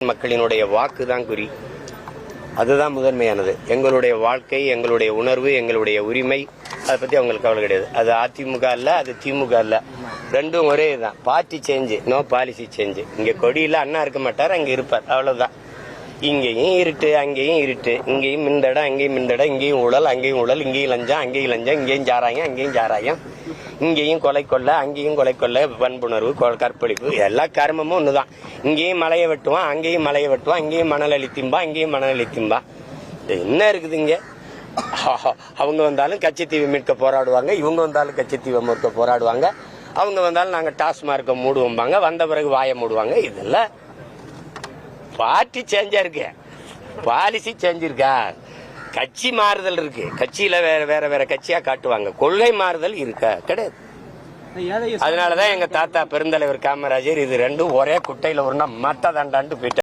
மக்களினுடைய வாக்கு தான் குறி. அதுதான் முதன்மையானது. எங்களுடைய வாழ்க்கை எங்களுடைய உணர்வு எங்களுடைய உரிமை அதை பத்தி அவங்களுக்கு கவலை கிடையாது. அது அதிமுக இல்ல அது திமுக இல்ல ரெண்டும் ஒரே தான் party change no policy change இங்க கொடியில அண்ணா இருக்க மாட்டார் அங்க இருப்பார். அவ்வளவுதான். இங்கேயும் இருட்டு அங்கேயும் இருட்டு. இங்கேயும் மிந்தட அங்கேயும் மிந்தட இங்கேயும் ஊழல் அங்கேயும் ஊழல் இங்கேயும் லஞ்சம் அங்கேயும் லஞ்சம் இங்கேயும் சாராயம் அங்கேயும் சாராயம் இங்கேயும் கொலை கொள்ள அங்கேயும் கொலை கொள்ள வன்புணர்வு கொ- கற்பழிப்பு எல்லா கர்மமும் ஒண்ணுதான். இங்கேயும் மலையை வெட்டுவான் அங்கேயும் மலையை வெட்டுவான் இங்கேயும் மணல் அள்ளி இங்கேயும் மணல் அள்ளி இது என்ன இருக்குது இங்கே? அவங்க வந்தாலும் கச்சத்தீவை மீட்க போராடுவாங்க இவங்க வந்தாலும் கச்சத்தீவை மீட்க போராடுவாங்க. அவங்க வந்தாலும் நாங்கள் டாஸ்மார்க்கை மூடுவோம்பாங்க வந்த பிறகு வாயை மூடுவாங்க. இதெல்லாம் பார்ட்டி சேஞ்சாக இருக்கு. பாலிசி சேஞ்ச் இருக்கா? கட்சி மாறுதல் இருக்கு. கட்சியில் வேற வேற வேற கட்சியாக காட்டுவாங்க. கொள்கை மாறுதல் இருக்கா? கிடையாது. அதனாலதான் எங்க தாத்தா பெருந்தலைவர் காமராஜர் இது ரெண்டும் ஒரே குட்டையில ஒரு மத்த தண்டான்ட்டு போயிட்டார்.